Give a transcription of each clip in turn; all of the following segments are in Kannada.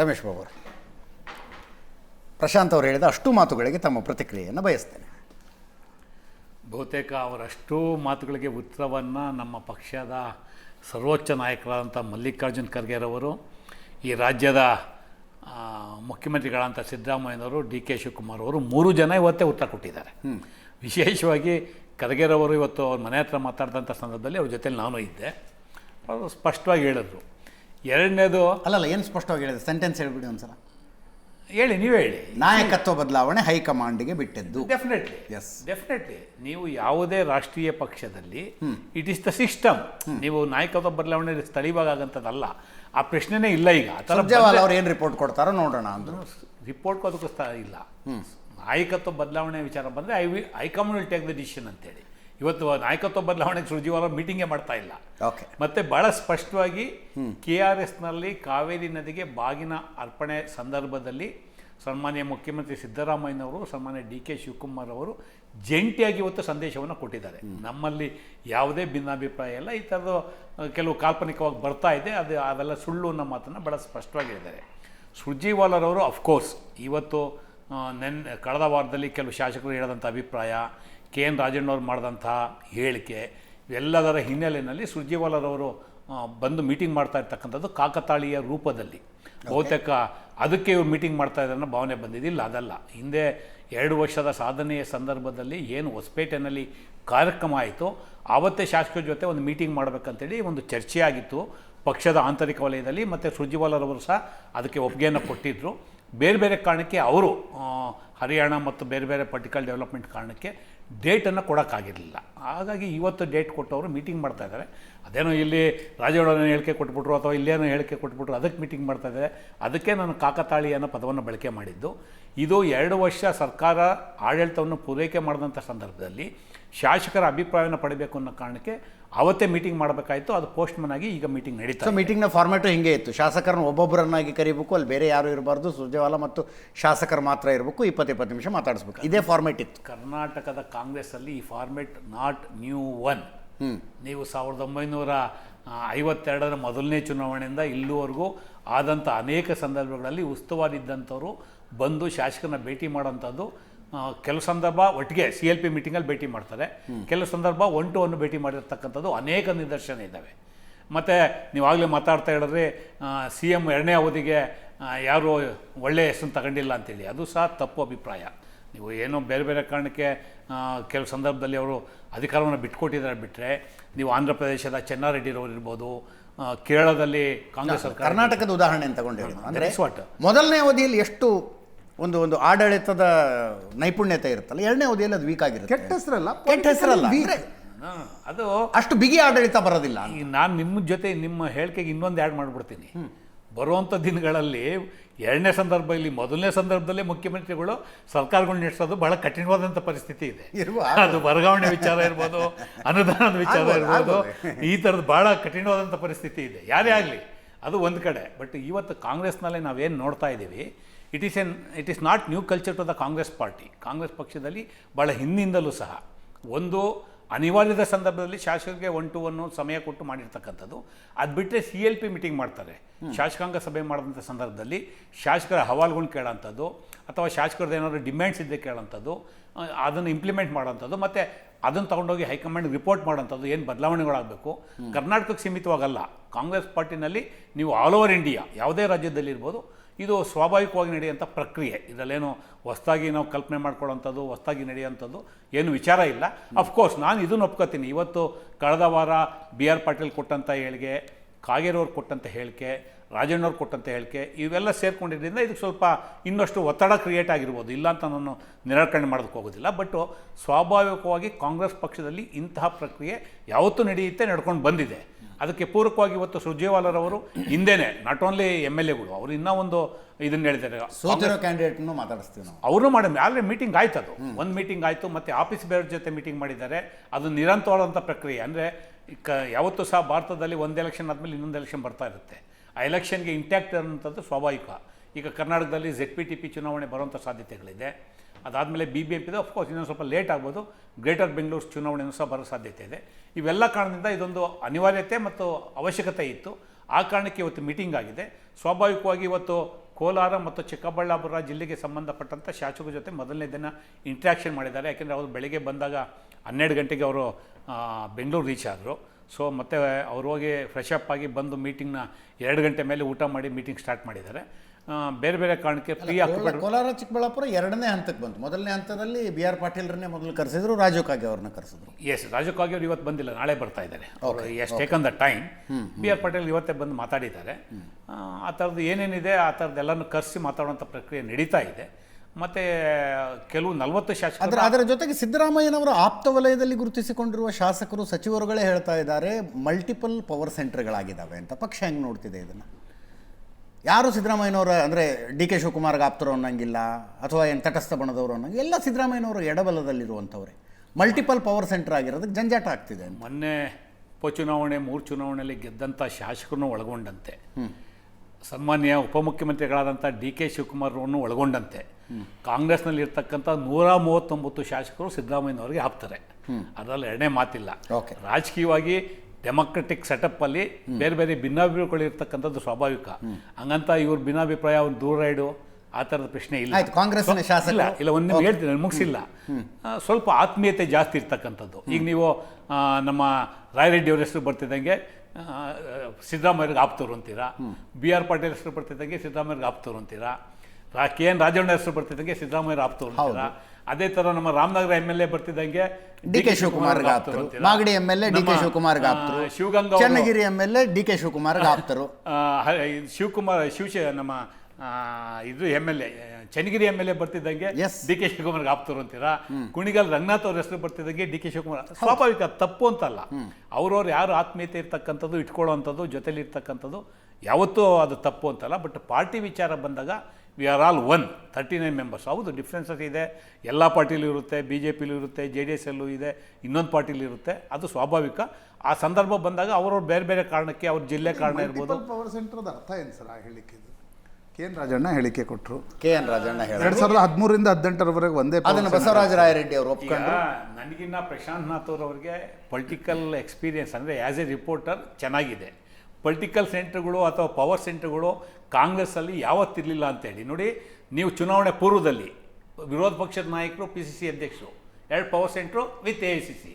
ರಮೇಶ್ ಬಾಬು ಅವರು. ಪ್ರಶಾಂತ್ ಅವರು ಹೇಳಿದ ಅಷ್ಟು ಮಾತುಗಳಿಗೆ ತಮ್ಮ ಪ್ರತಿಕ್ರಿಯೆಯನ್ನು ಬಯಸ್ತೇನೆ. ಬಹುತೇಕ ಅವರಷ್ಟು ಮಾತುಗಳಿಗೆ ಉತ್ತರವನ್ನು ನಮ್ಮ ಪಕ್ಷದ ಸರ್ವೋಚ್ಚ ನಾಯಕರಾದಂಥ ಮಲ್ಲಿಕಾರ್ಜುನ್ ಖರ್ಗೆರವರು ಈ ರಾಜ್ಯದ ಮುಖ್ಯಮಂತ್ರಿಗಳಂಥ ಸಿದ್ದರಾಮಯ್ಯನವರು ಡಿ ಕೆ ಶಿವಕುಮಾರ್ ಅವರು ಮೂರು ಜನ ಇವತ್ತೇ ಉತ್ತರ ಕೊಟ್ಟಿದ್ದಾರೆ. ವಿಶೇಷವಾಗಿ ಖರ್ಗೆರವರು ಇವತ್ತು ಅವ್ರ ಮನೆ ಹತ್ರ ಮಾತಾಡಿದಂಥ ಸಂದರ್ಭದಲ್ಲಿ ಅವ್ರ ಜೊತೆಯಲ್ಲಿ ನಾನು ಇದ್ದೆ. ಅವರು ಸ್ಪಷ್ಟವಾಗಿ ಹೇಳಿದ್ರು ಎರಡನೇದು? ಅಲ್ಲಲ್ಲ ಏನು ಸ್ಪಷ್ಟವಾಗಿ ಹೇಳಿದೆ? ಸೆಂಟೆನ್ಸ್ ಹೇಳ್ಬಿಡಿ ಒಂದ್ಸಲ. ಹೇಳಿ ನೀವು ಹೇಳಿ. ನಾಯಕತ್ವ ಬದಲಾವಣೆ ಹೈಕಮಾಂಡ್ಗೆ ಬಿಟ್ಟಿದ್ದು. ಡೆಫಿನೆಟ್ಲಿ ಎಸ್ ಡೆಫಿನೆಟ್ಲಿ ನೀವು ಯಾವುದೇ ರಾಷ್ಟ್ರೀಯ ಪಕ್ಷದಲ್ಲಿ ಇಟ್ ಈಸ್ ದ ಸಿಸ್ಟಮ್ ನೀವು ನಾಯಕತ್ವ ಬದಲಾವಣೆ ಸ್ಥಳೀಯವಾಗಂಥದ್ದಲ್ಲ. ಆ ಪ್ರಶ್ನೆನೇ ಇಲ್ಲ ಈಗ. ಆ ಥರ ಸುರ್ಜೇವಾಲ ಅವ್ರು ಏನು ರಿಪೋರ್ಟ್ ಕೊಡ್ತಾರೋ ನೋಡೋಣ ಅಂದರು. ರಿಪೋರ್ಟ್ ಅದಕ್ಕೂ ಇಲ್ಲ. ನಾಯಕತ್ವ ಬದಲಾವಣೆ ವಿಚಾರ ಬಂದರೆ I we high command will take the decision ಅಂತೇಳಿ. ಇವತ್ತು ನಾಯಕತ್ವ ಬದಲಾವಣೆಗೆ ಸುರ್ಜಿವಾಲ ಮೀಟಿಂಗೇ ಮಾಡ್ತಾ ಇಲ್ಲ. ಓಕೆ ಮತ್ತೆ ಬಹಳ ಸ್ಪಷ್ಟವಾಗಿ ಕೆ ಆರ್ ಎಸ್ನಲ್ಲಿ ಕಾವೇರಿ ನದಿಗೆ ಬಾಗಿನ ಅರ್ಪಣೆ ಸಂದರ್ಭದಲ್ಲಿ ಸನ್ಮಾನ್ಯ ಮುಖ್ಯಮಂತ್ರಿ ಸಿದ್ದರಾಮಯ್ಯನವರು ಸನ್ಮಾನ್ಯ ಡಿ ಕೆ ಶಿವಕುಮಾರ್ ಅವರು ಜಂಟಿಯಾಗಿ ಇವತ್ತು ಸಂದೇಶವನ್ನು ಕೊಟ್ಟಿದ್ದಾರೆ. ನಮ್ಮಲ್ಲಿ ಯಾವುದೇ ಭಿನ್ನಾಭಿಪ್ರಾಯ ಇಲ್ಲ. ಈ ಥರದ ಕೆಲವು ಕಾಲ್ಪನಿಕವಾಗಿ ಬರ್ತಾ ಇದೆ. ಅದು ಅದೆಲ್ಲ ಸುಳ್ಳು ಅನ್ನೋ ಮಾತನ್ನು ಭಾಳ ಸ್ಪಷ್ಟವಾಗಿ ಹೇಳಿದ್ದಾರೆ ಸುರ್ಜಿವಾಲರವರು ಅಫ್ಕೋರ್ಸ್ ಇವತ್ತು ನೆನ್ನೆ ಕಳೆದ ವಾರದಲ್ಲಿ ಕೆಲವು ಶಾಸಕರು ಹೇಳಿದಂಥ ಅಭಿಪ್ರಾಯ ಕೆ ಎನ್ ರಾಜಣ್ಣವ್ರು ಮಾಡಿದಂಥ ಹೇಳಿಕೆ ಇವೆಲ್ಲದರ ಹಿನ್ನೆಲೆಯಲ್ಲಿ ಸುರ್ಜೇವಾಲರವರು ಬಂದು ಮೀಟಿಂಗ್ ಮಾಡ್ತಾ ಇರ್ತಕ್ಕಂಥದ್ದು ಕಾಕತಾಳೀಯ ರೂಪದಲ್ಲಿ. ಬಹುತೇಕ ಅದಕ್ಕೆ ಇವ್ರು ಮೀಟಿಂಗ್ ಮಾಡ್ತಾ ಇದ್ದಾರೆ ಅನ್ನೋ ಭಾವನೆ ಬಂದಿದ್ದಿಲ್ಲ ಅದಲ್ಲ. ಹಿಂದೆ ಎರಡು ವರ್ಷದ ಸಾಧನೆಯ ಸಂದರ್ಭದಲ್ಲಿ ಏನು ಹೊಸಪೇಟೆನಲ್ಲಿ ಕಾರ್ಯಕ್ರಮ ಆಯಿತು ಆವತ್ತೇ ಶಾಸಕರ ಜೊತೆ ಒಂದು ಮೀಟಿಂಗ್ ಮಾಡಬೇಕಂತೇಳಿ ಒಂದು ಚರ್ಚೆ ಆಗಿತ್ತು ಪಕ್ಷದ ಆಂತರಿಕ ವಲಯದಲ್ಲಿ ಮತ್ತು ಸುರ್ಜಿವಾಲರವರು ಸಹ ಅದಕ್ಕೆ ಒಪ್ಪಿಗೆಯನ್ನು ಕೊಟ್ಟಿದ್ದರು ಬೇರೆ ಬೇರೆ ಕಾರಣಕ್ಕೆ ಅವರು ಹರಿಯಾಣ ಮತ್ತು ಬೇರೆ ಬೇರೆ ಪರ್ಟಿಕಲ್ ಡೆವಲಪ್ಮೆಂಟ್ ಕಾರಣಕ್ಕೆ ಡೇಟನ್ನು ಕೊಡೋಕ್ಕಾಗಿರಲಿಲ್ಲ. ಹಾಗಾಗಿ ಇವತ್ತು ಡೇಟ್ ಕೊಟ್ಟವರು ಮೀಟಿಂಗ್ ಮಾಡ್ತಾ ಇದ್ದಾರೆ. ಅದೇನೋ ಇಲ್ಲಿ ರಾಜೇಗೌಡನ ಹೇಳಿಕೆ ಕೊಟ್ಬಿಟ್ರು ಅಥವಾ ಇಲ್ಲೇನೋ ಹೇಳಿಕೆ ಕೊಟ್ಬಿಟ್ರು ಅದಕ್ಕೆ ಮೀಟಿಂಗ್ ಮಾಡ್ತಾ ಇದ್ದಾರೆ. ಅದಕ್ಕೆ ನಾನು ಕಾಕತಾಳಿ ಅನ್ನೋ ಪದವನ್ನು ಬಳಕೆ ಮಾಡಿದ್ದು. ಇದು ಎರಡು ವರ್ಷ ಸರ್ಕಾರ ಆಡಳಿತವನ್ನು ಪೂರೈಕೆ ಮಾಡಿದಂಥ ಸಂದರ್ಭದಲ್ಲಿ ಶಾಸಕರ ಅಭಿಪ್ರಾಯವನ್ನು ಪಡಿಬೇಕು ಅನ್ನೋ ಕಾರಣಕ್ಕೆ ಅವತ್ತೇ ಮೀಟಿಂಗ್ ಮಾಡಬೇಕಾಯಿತು. ಅದು ಪೋಸ್ಟ್ಮನ್ ಆಗಿ ಈಗ ಮೀಟಿಂಗ್ ನಡೀತಾ ಸೊ. ಮೀಟಿಂಗ್ನ ಫಾರ್ಮ್ಯಾಟು ಹಿಂಗೆ ಇತ್ತು. ಶಾಸಕರನ್ನ ಒಬ್ಬೊಬ್ಬರನ್ನಾಗಿ ಕರಿಬೇಕು ಅಲ್ಲಿ ಬೇರೆ ಯಾರು ಇರಬಾರ್ದು ಸುರ್ಜೇವಾಲ ಮತ್ತು ಶಾಸಕರು ಮಾತ್ರ ಇರಬೇಕು ಇಪ್ಪತ್ತು ಇಪ್ಪತ್ತು ನಿಮಿಷ ಮಾತಾಡಿಸ್ಬೇಕು. ಇದೇ ಫಾರ್ಮ್ಯಾಟ್ ಇತ್ತು. ಕರ್ನಾಟಕದ ಕಾಂಗ್ರೆಸ್ಸಲ್ಲಿ ಈ ಫಾರ್ಮೆಟ್ ನಾಟ್ ನ್ಯೂ ಒನ್ ನೀವು ಸಾವಿರದ ಒಂಬೈನೂರ ಐವತ್ತೆರಡರ ಮೊದಲನೇ ಚುನಾವಣೆಯಿಂದ ಇಲ್ಲಿವರೆಗೂ ಆದಂಥ ಅನೇಕ ಸಂದರ್ಭಗಳಲ್ಲಿ ಉಸ್ತುವಾರಿದ್ದಂಥವ್ರು ಬಂದು ಶಾಸಕರನ್ನ ಭೇಟಿ ಮಾಡೋಂಥದ್ದು ಕೆಲವು ಸಂದರ್ಭ ಒಟ್ಟಿಗೆ ಸಿ ಎಲ್ ಪಿ ಮೀಟಿಂಗಲ್ಲಿ ಭೇಟಿ ಮಾಡ್ತಾರೆ. ಕೆಲವು ಸಂದರ್ಭ ಒನ್ ಟು ಒನ್ ಭೇಟಿ ಮಾಡಿರ್ತಕ್ಕಂಥದ್ದು ಅನೇಕ ನಿದರ್ಶನ ಇದ್ದಾವೆ. ಮತ್ತು ನೀವಾಗಲೇ ಮಾತಾಡ್ತಾ ಹೇಳಿದ್ರೆ ಸಿ ಎಂ ಎರಡನೇ ಅವಧಿಗೆ ಯಾರೂ ಒಳ್ಳೆಯ ಹೆಸರು ತಗೊಂಡಿಲ್ಲ ಅಂತೇಳಿ. ಅದು ಸಹ ತಪ್ಪು ಅಭಿಪ್ರಾಯ. ನೀವು ಏನೋ ಬೇರೆ ಬೇರೆ ಕಾರಣಕ್ಕೆ ಕೆಲವು ಸಂದರ್ಭದಲ್ಲಿ ಅವರು ಅಧಿಕಾರವನ್ನು ಬಿಟ್ಕೊಟ್ಟಿದ್ದಾರೆ ಬಿಟ್ಟರೆ ನೀವು ಆಂಧ್ರ ಪ್ರದೇಶದ ಚೆನ್ನಾರೆಡ್ಡಿರವರು ಇರ್ಬೋದು ಕೇರಳದಲ್ಲಿ ಕಾಂಗ್ರೆಸ್ ಕರ್ನಾಟಕದ ಉದಾಹರಣೆ ಅಂತ ತಗೊಂಡು ಅಂದರೆ ಮೊದಲನೇ ಅವಧಿಯಲ್ಲಿ ಎಷ್ಟು ಒಂದು ಒಂದು ಆಡಳಿತದ ನೈಪುಣ್ಯತೆ ಇರುತ್ತಲ್ಲ ಎರಡನೇ ಅವಧಿಯಲ್ಲಿ ಅದು ವೀಕ್ ಆಗಿರುತ್ತೆ. ಕೆಟ್ಟ ಹೆಸರಲ್ಲ ಕೆಟ್ಟ ಹೆಸರಲ್ಲ. ಅದು ಅಷ್ಟು ಬಿಗಿ ಆಡಳಿತ ಬರೋದಿಲ್ಲ. ಈಗ ನಾನು ನಿಮ್ಮ ಜೊತೆ ನಿಮ್ಮ ಹೇಳಿಕೆಗೆ ಇನ್ನೊಂದು ಆ್ಯಡ್ ಮಾಡಿಬಿಡ್ತೀನಿ. ಬರುವಂಥ ದಿನಗಳಲ್ಲಿ ಎರಡನೇ ಸಂದರ್ಭ ಇಲ್ಲಿ ಮೊದಲನೇ ಸಂದರ್ಭದಲ್ಲೇ ಮುಖ್ಯಮಂತ್ರಿಗಳು ಸರ್ಕಾರಗಳು ನಡೆಸೋದು ಬಹಳ ಕಠಿಣವಾದಂಥ ಪರಿಸ್ಥಿತಿ ಇದೆ. ಅದು ವರ್ಗಾವಣೆ ವಿಚಾರ ಇರ್ಬೋದು ಅನುದಾನದ ವಿಚಾರ ಇರ್ಬೋದು. ಈ ಥರದ್ದು ಭಾಳ ಕಠಿಣವಾದಂಥ ಪರಿಸ್ಥಿತಿ ಇದೆ. ಯಾರೇ ಆಗಲಿ ಅದು ಒಂದು ಕಡೆ. ಬಟ್ ಇವತ್ತು ಕಾಂಗ್ರೆಸ್ನಲ್ಲೇ ನಾವೇನು ನೋಡ್ತಾ ಇದ್ದೀವಿ it is and it is not new culture to the Congress party Congress ಪಕ್ಷದಲ್ಲಿ ಭಾಳ ಹಿಂದಿನಿಂದಲೂ ಸಹ ಒಂದು ಅನಿವಾರ್ಯದ ಸಂದರ್ಭದಲ್ಲಿ ಶಾಸಕರಿಗೆ ಒನ್ ಟು ಒನ್ ಸಮಯ ಕೊಟ್ಟು ಮಾಡಿರ್ತಕ್ಕಂಥದ್ದು. ಅದು ಬಿಟ್ಟರೆ ಸಿ ಎಲ್ ಪಿ ಮೀಟಿಂಗ್ ಮಾಡ್ತಾರೆ. ಶಾಸಕಾಂಗ ಸಭೆ ಮಾಡಿದಂಥ ಸಂದರ್ಭದಲ್ಲಿ ಶಾಸಕರ ಹವಾಲುಗಳನ್ನ ಕೇಳೋಂಥದ್ದು ಅಥವಾ ಶಾಸಕರದ್ದು ಏನಾದರೂ ಡಿಮ್ಯಾಂಡ್ಸ್ ಇದ್ದೇ ಕೇಳೋಂಥದ್ದು ಅದನ್ನು ಇಂಪ್ಲಿಮೆಂಟ್ ಮಾಡೋಂಥದ್ದು ಮತ್ತು ಅದನ್ನು ತೊಗೊಂಡೋಗಿ ಹೈಕಮಾಂಡ್ ರಿಪೋರ್ಟ್ ಮಾಡೋಂಥದ್ದು ಏನು ಬದಲಾವಣೆಗಳಾಗಬೇಕು. ಕರ್ನಾಟಕಕ್ಕೆ ಸೀಮಿತವಾಗಲ್ಲ. ಕಾಂಗ್ರೆಸ್ ಪಾರ್ಟಿನಲ್ಲಿ ನೀವು ಆಲ್ ಓವರ್ ಇಂಡಿಯಾ ಯಾವುದೇ ರಾಜ್ಯದಲ್ಲಿ ಇರ್ಬೋದು ಇದು ಸ್ವಾಭಾವಿಕವಾಗಿ ನಡೆಯುವಂಥ ಪ್ರಕ್ರಿಯೆ. ಇದರಲ್ಲೇನು ಹೊಸ್ದಾಗಿ ನಾವು ಕಲ್ಪನೆ ಮಾಡ್ಕೊಳ್ಳೋಂಥದ್ದು, ಹೊಸ್ದಾಗಿ ನಡೆಯುವಂಥದ್ದು ಏನು ವಿಚಾರ ಇಲ್ಲ. ಅಫ್ಕೋರ್ಸ್ ನಾನು ಇದನ್ನು ಒಪ್ಕೋತೀನಿ. ಇವತ್ತು ಕಳೆದ ವಾರ ಬಿ ಆರ್ ಪಾಟೀಲ್ ಕೊಟ್ಟಂಥ ಹೇಳಿಕೆ ಕಾಗೇರವ್ರು ಕೊಟ್ಟಂಥ ಹೇಳಿಕೆ ರಾಜಣ್ಣವ್ರು ಕೊಟ್ಟಂಥ ಹೇಳಿಕೆ ಇವೆಲ್ಲ ಸೇರಿಕೊಂಡಿದ್ದರಿಂದ ಇದಕ್ಕೆ ಸ್ವಲ್ಪ ಇನ್ನಷ್ಟು ಒತ್ತಡ ಕ್ರಿಯೇಟ್ ಆಗಿರ್ಬೋದು. ಇಲ್ಲ ಅಂತ ನಾನು ನಿರಾಕರಣೆ ಮಾಡೋದಕ್ಕೆ ಹೋಗೋದಿಲ್ಲ. ಬಟ್ ಸ್ವಾಭಾವಿಕವಾಗಿ ಕಾಂಗ್ರೆಸ್ ಪಕ್ಷದಲ್ಲಿ ಇಂತಹ ಪ್ರಕ್ರಿಯೆ ಯಾವತ್ತೂ ನಡೆಯುತ್ತೆ ನಡ್ಕೊಂಡು ಬಂದಿದೆ. ಅದಕ್ಕೆ ಪೂರಕವಾಗಿ ಇವತ್ತು ಸುರ್ಜೇವಾಲರವರು ಹಿಂದೆನೇ ನಾಟ್ ಓನ್ಲಿ ಎಂ ಎಲ್ ಎಗಳು ಅವರು ಇನ್ನೂ ಒಂದು ಇದನ್ನು ಹೇಳಿದ್ದಾರೆ. ಸೋತಿರೋ ಕ್ಯಾಂಡಿಡೇಟ್ನು ಮಾತಾಡಿಸ್ತೀವಿ ನಾವು. ಅವರು ಮಾಡಿದ್ವಿ ಆದರೆ ಮೀಟಿಂಗ್ ಆಯ್ತು ಅದು. ಒಂದು ಮೀಟಿಂಗ್ ಆಯಿತು ಮತ್ತು ಆಫೀಸ್ ಬೇರೆ ಜೊತೆ ಮೀಟಿಂಗ್ ಮಾಡಿದ್ದಾರೆ. ಅದು ನಿರಂತರವಾದಂಥ ಪ್ರಕ್ರಿಯೆ. ಅಂದರೆ ಕ ಯಾವತ್ತೂ ಸಹ ಭಾರತದಲ್ಲಿ ಒಂದು ಎಲೆಕ್ಷನ್ ಆದಮೇಲೆ ಇನ್ನೊಂದು ಎಲೆಕ್ಷನ್ ಬರ್ತಾ ಇರುತ್ತೆ. ಆ ಎಲೆಕ್ಷನ್ಗೆ ಇಂಟ್ಯಾಕ್ಟ್ ಅನ್ನೋಂಥದ್ದು ಸ್ವಾಭಾವಿಕ. ಈಗ ಕರ್ನಾಟಕದಲ್ಲಿ ಝೆಡ್ ಪಿ ಟಿ ಪಿ ಚುನಾವಣೆ ಬರುವಂಥ ಸಾಧ್ಯತೆಗಳಿದೆ. ಅದಾದಮೇಲೆ ಬಿ ಬಿ ಎಂ ಪಿದು ಅಫ್ಕೋರ್ಸ್ ಇನ್ನೊಂದು ಸ್ವಲ್ಪ ಲೇಟ್ ಆಗ್ಬೋದು. ಗ್ರೇಟರ್ ಬೆಂಗಳೂರು ಚುನಾವಣೆಯೂ ಸಹ ಬರೋ ಸಾಧ್ಯತೆ ಇದೆ. ಇವೆಲ್ಲ ಕಾರಣದಿಂದ ಇದೊಂದು ಅನಿವಾರ್ಯತೆ ಮತ್ತು ಅವಶ್ಯಕತೆ ಇತ್ತು. ಆ ಕಾರಣಕ್ಕೆ ಇವತ್ತು ಮೀಟಿಂಗ್ ಆಗಿದೆ. ಸ್ವಾಭಾವಿಕವಾಗಿ ಇವತ್ತು ಕೋಲಾರ ಮತ್ತು ಚಿಕ್ಕಬಳ್ಳಾಪುರ ಜಿಲ್ಲೆಗೆ ಸಂಬಂಧಪಟ್ಟಂಥ ಶಾಸಕರ ಜೊತೆ ಮೊದಲನೇ ದಿನ ಇಂಟ್ರ್ಯಾಕ್ಷನ್ ಮಾಡಿದ್ದಾರೆ. ಯಾಕೆಂದರೆ ಅವರು ಬೆಳಗ್ಗೆ ಬಂದಾಗ ಹನ್ನೆರಡು ಗಂಟೆಗೆ ಅವರು ಬೆಂಗಳೂರು ರೀಚ್ ಆದರು. ಸೊ ಮತ್ತೆ ಅವ್ರು ಹೋಗಿ ಫ್ರೆಶ್ ಅಪ್ ಆಗಿ ಬಂದು ಮೀಟಿಂಗ್ನ ಎರಡು ಗಂಟೆ ಮೇಲೆ ಊಟ ಮಾಡಿ ಮೀಟಿಂಗ್ ಸ್ಟಾರ್ಟ್ ಮಾಡಿದ್ದಾರೆ. ಬೇರೆ ಬೇರೆ ಕಾರಣಕ್ಕೆ ಪ್ರೀ ಕೋಲಾರ ಚಿಕ್ಕಬಳ್ಳಾಪುರ ಎರಡನೇ ಹಂತಕ್ಕೆ ಬಂತು. ಮೊದಲನೇ ಹಂತದಲ್ಲಿ ಬಿ ಆರ್ ಪಾಟೀಲ್ರನ್ನೇ ಮೊದಲು ಕರೆಸಿದ್ರು ರಾಜು ಕಾಗೆ ಅವ್ರನ್ನ ಕರೆಸಿದ್ರು. ಎಸ್ ರಾಜು ಕಾಗೆ ಅವ್ರು ಇವತ್ತು ಬಂದಿಲ್ಲ ನಾಳೆ ಬರ್ತಾ ಇದ್ದಾರೆ. Has taken the time B R Patil ಇವತ್ತೇ ಬಂದು ಮಾತಾಡಿದ್ದಾರೆ. ಆ, ಆ ಥರದ್ದು ಏನೇನಿದೆ ಆ ಥರದ್ದೆಲ್ಲನೂ ಕರೆಸಿ ಮಾತಾಡುವಂಥ ಪ್ರಕ್ರಿಯೆ ನಡೀತಾ ಇದೆ. ಮತ್ತು ಕೆಲವು ನಲವತ್ತು ಶಾಸಕ ಶಾಸಕರು ಅದರ ಜೊತೆಗೆ ಸಿದ್ದರಾಮಯ್ಯನವರ ಆಪ್ತ ವಲಯದಲ್ಲಿ ಗುರುತಿಸಿಕೊಂಡಿರುವ ಶಾಸಕರು ಸಚಿವರುಗಳೇ ಹೇಳ್ತಾ ಇದ್ದಾರೆ ಮಲ್ಟಿಪಲ್ ಪವರ್ ಸೆಂಟರ್ಗಳಾಗಿದ್ದಾವೆ ಅಂತ. ಪಕ್ಷ ಹೆಂಗೆ ನೋಡ್ತಿದೆ ಇದನ್ನು? ಯಾರು ಸಿದ್ದರಾಮಯ್ಯನವರ ಅಂದರೆ ಡಿ ಕೆ ಶಿವಕುಮಾರ್ಗೆ ಆಪ್ತರು ಅನ್ನಂಗಿಲ್ಲ ಅಥವಾ ಏನು ತಟಸ್ಥ ಬಣದವರು ಅನ್ನಂಗಿಲ್ಲ ಎಲ್ಲ ಸಿದ್ದರಾಮಯ್ಯನವರು ಎಡಬಲದಲ್ಲಿರುವಂಥವ್ರೆ. ಮಲ್ಟಿಪಲ್ ಪವರ್ ಸೆಂಟರ್ ಆಗಿರೋದಕ್ಕೆ ಜಂಜಾಟ ಆಗ್ತಿದೆ ಮೊನ್ನೆ ಉಪಚುನಾವಣೆ ಮೂರು ಚುನಾವಣೆಯಲ್ಲಿ ಗೆದ್ದಂಥ ಶಾಸಕರನ್ನು ಒಳಗೊಂಡಂತೆ. ಸನ್ಮಾನ್ಯ ಉಪಮುಖ್ಯಮಂತ್ರಿಗಳಾದಂಥ ಡಿ ಕೆ ಶಿವಕುಮಾರ್ ಶಿವಕುಮಾರ್ರನ್ನು ಒಳಗೊಂಡಂತೆ. ಕಾಂಗ್ರೆಸ್ನಲ್ಲಿ ಇರ್ತಕ್ಕಂಥ ನೂರ ಮೂವತ್ತೊಂಬತ್ತು ಶಾಸಕರು ಸಿದ್ದರಾಮಯ್ಯನವರಿಗೆ ಹಾಕ್ತಾರೆ ಅದರಲ್ಲಿ ಎರಡನೇ ಮಾತಿಲ್ಲ. ರಾಜಕೀಯವಾಗಿ ಡೆಮೊಕ್ರೆಟಿಕ್ ಸೆಟಪ್ಪಲ್ಲಿ ಬೇರೆ ಬೇರೆ ಭಿನ್ನಾಭಿಪ್ರಾಯಗಳು ಇರ್ತಕ್ಕಂಥದ್ದು ಸ್ವಾಭಾವಿಕ ಹಂಗಂತ ಇವ್ರ ಭಿನ್ನಾಭಿಪ್ರಾಯ ಒಂದು ದೂರ ಇಡು ಆ ಥರದ ಪ್ರಶ್ನೆ ಇಲ್ಲ. ಕಾಂಗ್ರೆಸ್ ಶಾಸಕ ಇಲ್ಲ ಇಲ್ಲ ಒಂದು ನಿಮ್ಗೆ ಹೇಳ್ತೀನಿ ಮುಗಿಸಿಲ್ಲ. ಸ್ವಲ್ಪ ಆತ್ಮೀಯತೆ ಜಾಸ್ತಿ ಇರ್ತಕ್ಕಂಥದ್ದು. ಈಗ ನೀವು ನಮ್ಮ ರಾಯರೆಡ್ಡಿ ಅವ್ರ ಹೆಸರು ಬರ್ತಿದ್ದಂಗೆ ಸಿದ್ದರಾಮಯ್ಯರಿಗೆ ಆಪ್ತವ್ರು ಅಂತೀರಾ? ಬಿ ಆರ್ ಪಾಟೀಲ್ ಹೆಸರು ಬರ್ತಿದ್ದಂಗೆ ಸಿದ್ದರಾಮಯ್ಯರಿಗೆ ಆಪ್ತವ್ರು ಅಂತೀರಾ? ರಾ ಕೆ ಎನ್ ರಾಜಣ್ಣ ಹೆಸರು ಬರ್ತಿದ್ದಂಗೆ ಸಿದ್ದರಾಮಯ್ಯ ಆಪ್ತರು ಅಂತೀರಾ ಅದೇ ತರ ನಮ್ಮ ರಾಮನಗರ ಎಂ ಎಲ್ ಎ ಬರ್ತಿದ್ದಂಗೆ ಡಿ ಕೆ ಶಿವಕುಮಾರ್ ಆಪ್ತರು Magadi M L A D K Shivakumar ಆಪ್ತರು Shivaganga Channagiri M L A D K Shivakumar ಇದು ಶಿವಕುಮಾರ್ ಶಿವಶ ನಮ್ಮ ಇದು M L A Channagiri M L A ಬರ್ತಿದ್ದಂಗೆ. D K Shivakumar ಆಪ್ತರು ಅಂತೀರಾ? ಕುಣಿಗಲ್ ರಂಗನಾಥ್ ಅವ್ರ ಹೆಸರು ಬರ್ತಿದ್ದಂಗೆ ಡಿ ಕೆ ಶಿವಕುಮಾರ್. ಸ್ವಾಭಾವಿಕ ತಪ್ಪು ಅಂತಲ್ಲ. ಅವ್ರವ್ರು ಯಾರು ಆತ್ಮೀಯತೆ ಇರ್ತಕ್ಕಂಥದ್ದು ಇಟ್ಕೊಳ್ಳುವಂಥದ್ದು ಜೊತೆಲಿ ಇರ್ತಕ್ಕಂಥದ್ದು ಯಾವತ್ತೂ ಅದು ತಪ್ಪು ಅಂತಲ್ಲ. ಬಟ್ ಪಾರ್ಟಿ ವಿಚಾರ ಬಂದಾಗ we are all one thirty nine members ಹೌದು ಡಿಫ್ರೆನ್ಸಸ್ ಇದೆ. ಎಲ್ಲ ಪಾರ್ಟಿಲೂ ಇರುತ್ತೆ ಬಿ ಜೆ ಪಿಲೂ ಇರುತ್ತೆ ಜೆ ಡಿ ಎಸ್ ಎಲ್ಲೂ ಇದೆ ಇನ್ನೊಂದು ಪಾರ್ಟಿಲಿ ಇರುತ್ತೆ. ಅದು ಸ್ವಾಭಾವಿಕ. ಆ ಸಂದರ್ಭ ಬಂದಾಗ ಅವ್ರವ್ರು ಬೇರೆ ಬೇರೆ ಕಾರಣಕ್ಕೆ ಅವ್ರ ಜಿಲ್ಲೆ ಕಾರಣ ಇರ್ಬೋದು. ಪವರ್ ಸೆಂಟ್ರದ ಅರ್ಥ ಏನು ಸರ್ ಆ ಹೇಳಿಕೆ ಕೆ ಎನ್ ರಾಜಣ್ಣ ಹೇಳಿಕೆ ಕೊಟ್ಟರು ಕೆ ಎನ್ ರಾಜಣ್ಣ ಹೇಳಿ ಎರಡು ಸಾವಿರದ ಹದಿಮೂರಿಂದ ಹದಿನೆಂಟರವರೆಗೆ ಒಂದೇ ಅದನ್ನು. ಬಸವರಾಜ ರಾಯರೆಡ್ಡಿ ಅವರು ಒಪ್ಕೊಂಡು ನನಗಿನ್ನ ಪ್ರಶಾಂತ್ ನಾಥ್ ಅವರವರಿಗೆ ಪೊಲಿಟಿಕಲ್ ಎಕ್ಸ್ಪೀರಿಯನ್ಸ್ ಅಂದರೆ ಆ್ಯಸ್ ಎ ರಿಪೋರ್ಟರ್ ಚೆನ್ನಾಗಿದೆ. ಪೊಲಿಟಿಕಲ್ ಸೆಂಟ್ರ್ಗಳು ಅಥವಾ ಪವರ್ ಸೆಂಟ್ರ್ಗಳು ಕಾಂಗ್ರೆಸ್ಸಲ್ಲಿ ಯಾವತ್ತಿರಲಿಲ್ಲ ಅಂತೇಳಿ. ನೋಡಿ ನೀವು ಚುನಾವಣೆ ಪೂರ್ವದಲ್ಲಿ ವಿರೋಧ ಪಕ್ಷದ ನಾಯಕರು ಪಿ ಸಿ ಸಿ ಅಧ್ಯಕ್ಷರು ಎರಡು power centre with A I C C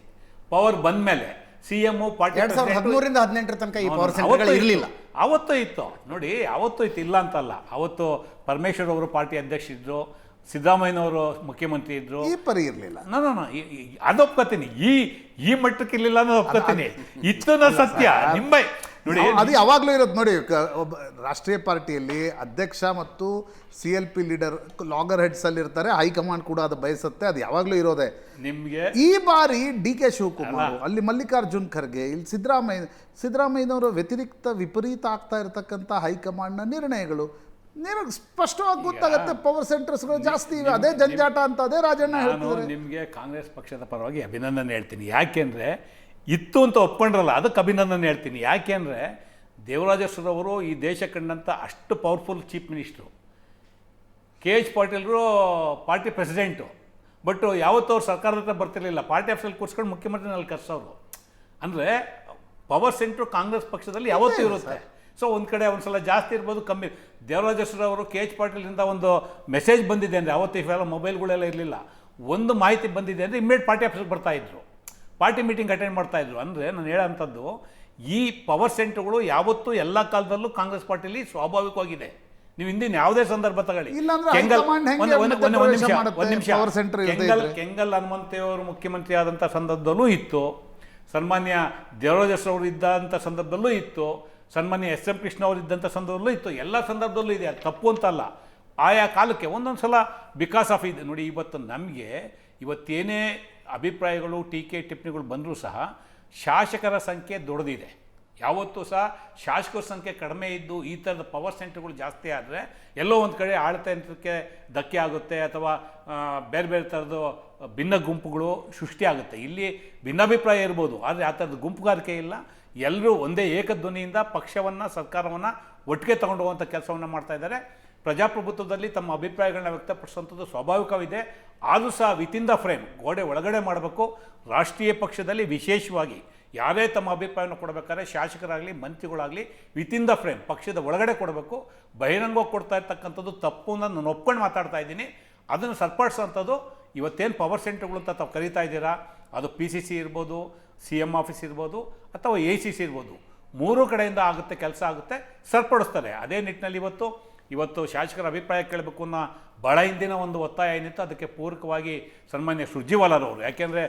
power ಬಂದ ಮೇಲೆ ಸಿ ಎಂ ಪಾರ್ಟಿ ಎರಡ್ ಸಾವಿರದ ಹದಿನೆಂಟರ ತನಕ ಈ ಪವರ್ ಸೆಂಟರ್ಗಳು. ಇರಲಿಲ್ಲ. ಅವತ್ತು ಇತ್ತು. ನೋಡಿ ಅವತ್ತು ಇತ್ತು. ಇಲ್ಲ ಅಂತಲ್ಲ. ಅವತ್ತು ಪರಮೇಶ್ವರ್ ಅವರು ಪಾರ್ಟಿ ಅಧ್ಯಕ್ಷ ಇದ್ರು ಸಿದ್ದರಾಮಯ್ಯನವರು ಮುಖ್ಯಮಂತ್ರಿ ಇದ್ರು. ಈ ಪರಿ ಇರಲಿಲ್ಲ. ನಾನು ಅದು ಒಪ್ಕೋತೀನಿ ಈ ಈ ಮಟ್ಟಕ್ಕೆ ಇರಲಿಲ್ಲ ಅನ್ನೋದು ಒಪ್ಕೋತೀನಿ ಇತ್ತು ಸತ್ಯ. ನಿಮ್ಮ ನೋಡಿ ಅದು ಯಾವಾಗಲೂ ಇರೋದು ನೋಡಿ ರಾಷ್ಟ್ರೀಯ ಪಾರ್ಟಿಯಲ್ಲಿ ಅಧ್ಯಕ್ಷ ಮತ್ತು C L P leader loggerheads ಅಲ್ಲಿ ಇರ್ತಾರೆ ಹೈಕಮಾಂಡ್ ಕೂಡ ಅದು ಬಯಸುತ್ತೆ ಅದು ಯಾವಾಗಲೂ ಇರೋದೇ. ನಿಮಗೆ ಈ ಬಾರಿ ಡಿ ಕೆ ಶಿವಕುಮಾರ್ ಅಲ್ಲಿ. ಮಲ್ಲಿಕಾರ್ಜುನ್ ಖರ್ಗೆ ಇಲ್ಲಿ ಸಿದ್ದರಾಮಯ್ಯ ಸಿದ್ದರಾಮಯ್ಯನವರು ವ್ಯತಿರಿಕ್ತ ವಿಪರೀತ ಆಗ್ತಾ ಇರತಕ್ಕಂಥ ಹೈಕಮಾಂಡ್ನ ನಿರ್ಣಯಗಳು. ನಿಮಗೆ ಸ್ಪಷ್ಟವಾಗಿ ಗೊತ್ತಾಗುತ್ತೆ ಪವರ್ ಸೆಂಟರ್ಸ್ಗಳು ಜಾಸ್ತಿ ಇವೆ ಅದೇ ಜಂಜಾಟ ಅಂತ ಅದೇ ರಾಜಣ್ಣ ಹೇಳ್ತಿದ್ದಾರೆ. ನಿಮಗೆ ಕಾಂಗ್ರೆಸ್ ಪಕ್ಷದ ಪರವಾಗಿ ಅಭಿನಂದನೆ ಹೇಳ್ತೀನಿ. ಯಾಕೆಂದ್ರೆ ಇತ್ತು ಅಂತ ಒಪ್ಕೊಂಡ್ರಲ್ಲ ಅದಕ್ಕೆ ಅಭಿನಂದನೆ ಹೇಳ್ತೀನಿ. ಯಾಕೆಂದ್ರೆ ದೇವರಾಜೇಶ್ವರವರು ಈ ದೇಶ ಕಂಡಂಥ ಅಷ್ಟು powerful chief minister K H ಪಾಟೀಲ್ರು party president but ಯಾವತ್ತೂ ಅವ್ರು ಸರ್ಕಾರದ ಹತ್ರ ಬರ್ತಿರಲಿಲ್ಲ. ಪಾರ್ಟಿ ಆಫೀಸಲ್ಲಿ ಕೂರ್ಸ್ಕೊಂಡು ಮುಖ್ಯಮಂತ್ರಿನಲ್ಲಿ ಕರ್ಸೋರು. ಅಂದರೆ ಪವರ್ ಸೆಂಟ್ರು ಕಾಂಗ್ರೆಸ್ ಪಕ್ಷದಲ್ಲಿ ಯಾವತ್ತೂ ಇರುತ್ತೆ. ಸೊ ಒಂದು ಕಡೆ ಒಂದು ಸಲ ಜಾಸ್ತಿ ಇರ್ಬೋದು ಕಮ್ಮಿ. ದೇವರಾಜೇಶ್ವರ ಅವರು ಕೆ ಎಚ್ ಪಾಟೀಲಿಂದ ಒಂದು ಮೆಸೇಜ್ ಬಂದಿದೆ ಅಂದರೆ ಅವತ್ತು ಇವೆಲ್ಲ ಮೊಬೈಲ್ಗಳೆಲ್ಲ ಇರಲಿಲ್ಲ. ಒಂದು ಮಾಹಿತಿ ಬಂದಿದೆ ಅಂದರೆ ಇಮ್ಮಿಡಿಯೇಟ್ ಪಾರ್ಟಿ ಆಫೀಸ್ಗೆ ಬರ್ತಾ ಇದ್ರು. ಪಾರ್ಟಿ ಮೀಟಿಂಗ್ ಅಟೆಂಡ್ ಮಾಡ್ತಾ ಇದ್ರು. ಅಂದರೆ ನಾನು ಹೇಳೋಂಥದ್ದು ಈ ಪವರ್ ಸೆಂಟರ್ಗಳು ಯಾವತ್ತೂ ಎಲ್ಲ ಕಾಲದಲ್ಲೂ ಕಾಂಗ್ರೆಸ್ ಪಾರ್ಟಿಲಿ ಸ್ವಾಭಾವಿಕವಾಗಿದೆ. ನೀವು ಹಿಂದಿನ ಯಾವುದೇ ಸಂದರ್ಭ ತಗೊಳ್ಳಿ. ಕೆಂಗಲ್ ಕೆಂಗಲ್ ಹನುಮಂತೆಯವರು ಮುಖ್ಯಮಂತ್ರಿ ಆದಂಥ ಸಂದರ್ಭದಲ್ಲೂ ಇತ್ತು. ಸನ್ಮಾನ್ಯ ದೇವರಾಜಸ್ ಅವರು ಇದ್ದಂಥ ಸಂದರ್ಭದಲ್ಲೂ ಇತ್ತು. ಸನ್ಮಾನ್ಯ ಎಸ್ ಎಂ ಕೃಷ್ಣ ಅವರು ಇದ್ದಂಥ ಸಂದರ್ಭದಲ್ಲೂ ಇತ್ತು. ಎಲ್ಲ ಸಂದರ್ಭದಲ್ಲೂ ಇದೆ. ಅದು ತಪ್ಪು ಅಂತಲ್ಲ ಆಯಾ ಕಾಲಕ್ಕೆ ಒಂದೊಂದು ಸಲ ಬಿಕಾಸ್ ಆಫ್ ಇದೆ. ನೋಡಿ ಇವತ್ತು ನಮಗೆ ಇವತ್ತೇನೇ ಅಭಿಪ್ರಾಯಗಳು, ಟೀಕೆ ಟಿಪ್ಪಣಿಗಳು ಬಂದರೂ ಸಹ ಶಾಸಕರ ಸಂಖ್ಯೆ ದೊಡ್ಡದಿದೆ. ಯಾವತ್ತೂ ಸಹ ಶಾಸಕರ ಸಂಖ್ಯೆ ಕಡಿಮೆ ಇದ್ದು ಈ ಥರದ ಪವರ್ ಸೆಂಟರ್ಗಳು ಜಾಸ್ತಿ ಆದರೆ ಎಲ್ಲೋ ಒಂದು ಕಡೆ ಆಡಳಿತಕ್ಕೆ ಧಕ್ಕೆ ಆಗುತ್ತೆ ಅಥವಾ ಬೇರೆ ಬೇರೆ ಥರದ್ದು ಭಿನ್ನ ಗುಂಪುಗಳು ಸೃಷ್ಟಿಯಾಗುತ್ತೆ ಇಲ್ಲಿ ಭಿನ್ನಾಭಿಪ್ರಾಯ ಇರ್ಬೋದು, ಆದರೆ ಆ ಥರದ ಗುಂಪುಗಾರಿಕೆ ಇಲ್ಲ. ಎಲ್ಲರೂ ಒಂದೇ ಏಕಧ್ವನಿಯಿಂದ ಪಕ್ಷವನ್ನು, ಸರ್ಕಾರವನ್ನು ಒಟ್ಟಿಗೆ ತಗೊಂಡು ಹೋಗುವಂಥ ಕೆಲಸವನ್ನು ಮಾಡ್ತಾ ಇದ್ದಾರೆ. ಪ್ರಜಾಪ್ರಭುತ್ವದಲ್ಲಿ ತಮ್ಮ ಅಭಿಪ್ರಾಯಗಳನ್ನ ವ್ಯಕ್ತಪಡಿಸುವಂಥದ್ದು ಸ್ವಾಭಾವಿಕವಿದೆ. ಆದರೂ ಸಹ ವಿತಿನ್ ದ ಫ್ರೇಮ್ ಗೋಡೆ ಒಳಗಡೆ ಮಾಡಬೇಕು. ರಾಷ್ಟ್ರೀಯ ಪಕ್ಷದಲ್ಲಿ ವಿಶೇಷವಾಗಿ ಯಾರೇ ತಮ್ಮ ಅಭಿಪ್ರಾಯವನ್ನು ಕೊಡಬೇಕಾದ್ರೆ ಶಾಸಕರಾಗಲಿ, ಮಂತ್ರಿಗಳಾಗಲಿ ವಿತಿನ್ ದ ಫ್ರೇಮ್ ಪಕ್ಷದ ಒಳಗಡೆ ಕೊಡಬೇಕು. ಬಹಿರಂಗವಾಗಿ ಕೊಡ್ತಾ ಇರ್ತಕ್ಕಂಥದ್ದು ತಪ್ಪು ನಾನು ಒಪ್ಕೊಂಡು ಮಾತಾಡ್ತಾ ಇದ್ದೀನಿ. ಅದನ್ನು ಸರಿಪಡಿಸೋಂಥದ್ದು ಇವತ್ತೇನು ಪವರ್ ಸೆಂಟರ್ಗಳು ಅಂತ ತಾವು ಕರೀತಾ ಇದ್ದೀರಾ? ಅದು ಪಿ ಸಿ ಸಿ ಇರ್ಬೋದು ಸಿ ಎಂ ಆಫೀಸ್ ಇರ್ಬೋದು, ಅಥವಾ ಎ ಸಿ ಸಿ ಇರ್ಬೋದು. ಮೂರು ಕಡೆಯಿಂದ ಆಗುತ್ತೆ, ಕೆಲಸ ಆಗುತ್ತೆ, ಸರಿಪಡಿಸ್ತಾರೆ. ಅದೇ ನಿಟ್ಟಿನಲ್ಲಿ ಇವತ್ತು ಇವತ್ತು ಶಾಸಕರ ಅಭಿಪ್ರಾಯ ಕೇಳಬೇಕು ಅನ್ನೋ ಬಹಳ ಹಿಂದಿನ ಒಂದು ಒತ್ತಾಯ ಏನಿತ್ತು ಅದಕ್ಕೆ ಪೂರಕವಾಗಿ ಸನ್ಮಾನ್ಯ ಸುರ್ಜಿವಾಲರವರು ಯಾಕೆಂದ್ರೆ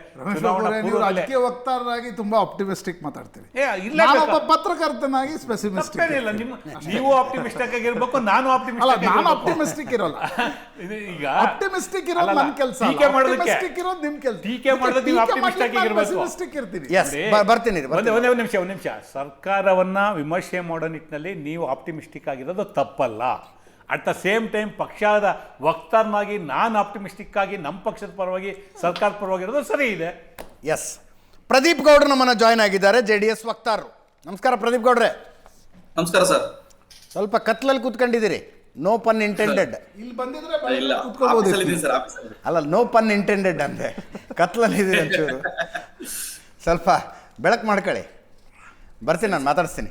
ರಾಜಕೀಯ ವಕ್ತಾರರಾಗಿ ತುಂಬಾ ಆಪ್ಟಿಮಿಸ್ಟಿಕ್ ಮಾತಾಡ್ತೀವಿ ಇಲ್ಲ ಒಬ್ಬ ಪತ್ರಕರ್ತನಾಗಿ ಸ್ಪೆಸಿಮಿಸ್ಟಿಕ್ ಇಲ್ಲ ನಿಮ್ಮ ನೀವು ಆಪ್ಟಿಮಿಸ್ಟಿಕ್ ಆಗಿರ್ಬೇಕು ನಾನು ಆಪ್ಟಿಮಿಸ್ಟಿಕ್ ನಾನು ಆಪ್ಟಿಮಿಸ್ಟಿಕ್ ಇರೋಲ್ಲ. ಈಗ ಆಪ್ಟಿಮಿಸ್ಟಿಕ್ ಇರೋದು ನನ್ನ ಕೆಲಸ ಟೀಕೆ ಮಾಡೋದಕ್ಕೆ ಇರೋದು ನಿಮ್ಮ ಕೆಲಸ. ಟೀಕೆ ಮಾಡೋದು ನೀವು ಆಪ್ಟಿಮಿಸ್ಟಿಕ್ ಆಗಿರ್ಬೇಕು. ಇರ್ತೀನಿ. ಬರ್ತೀನಿ ಒಂದೇ ಒಂದು ನಿಮಿಷ ಒಂದು ನಿಮಿಷ. ಸರ್ಕಾರವನ್ನ ವಿಮರ್ಶೆ ಮಾಡೋ ನಿಟ್ಟಿನಲ್ಲಿ ನೀವು ಆಪ್ಟಿಮಿಸ್ಟಿಕ್ ಆಗಿರೋದು ತಪ್ಪಲ್ಲ. ಅಟ್ ದ ಸೇಮ್ ಟೈಮ್ ಪಕ್ಷದ ವಕ್ತಾರನಾಗಿ ನಾನು ಆಪ್ಟಿಮಿಸ್ಟಿಕ್ ಆಗಿ ನಮ್ಮ ಪಕ್ಷದ ಪರವಾಗಿ ಸರ್ಕಾರದ ಪರವಾಗಿರೋದು ಸರಿ ಇದೆ. ಎಸ್ ಪ್ರದೀಪ್ ಗೌಡ್ರು ನಮ್ಮನ್ನ ಜಾಯ್ನ್ ಆಗಿದ್ದಾರೆ ಜೆ ಡಿ ಎಸ್ ವಕ್ತಾರರು ನಮಸ್ಕಾರ ಪ್ರದೀಪ್ ಗೌಡ್ರೆ. ನಮಸ್ಕಾರ ಸರ್. ಸ್ವಲ್ಪ ಕತ್ಲಲ್ಲಿ ಕೂತ್ಕೊಂಡಿದ್ದೀರಿ. ನೋ ಪನ್ ಇಂಟೆಂಡೆಡ್ ಇಲ್ಲಿ ಬಂದಿದ್ರೆ ಇಲ್ಲ ಸರ್ ಆಫೀಸಲ್ಲಿ ಅಲ್ಲ ನೋ ಪನ್ ಇಂಟೆಂಡೆಡ್ ಅಂದೆ. ಕತ್ಲಲ್ಲಿ ಇದ್ದೀರಿ ಒಂಚೂರು ಸ್ವಲ್ಪ ಬೆಳಕು ಮಾಡ್ಕೊಳ್ಳಿ. ಬರ್ತೀನಿ ನಾನು ಮಾತಾಡಿಸ್ತೀನಿ.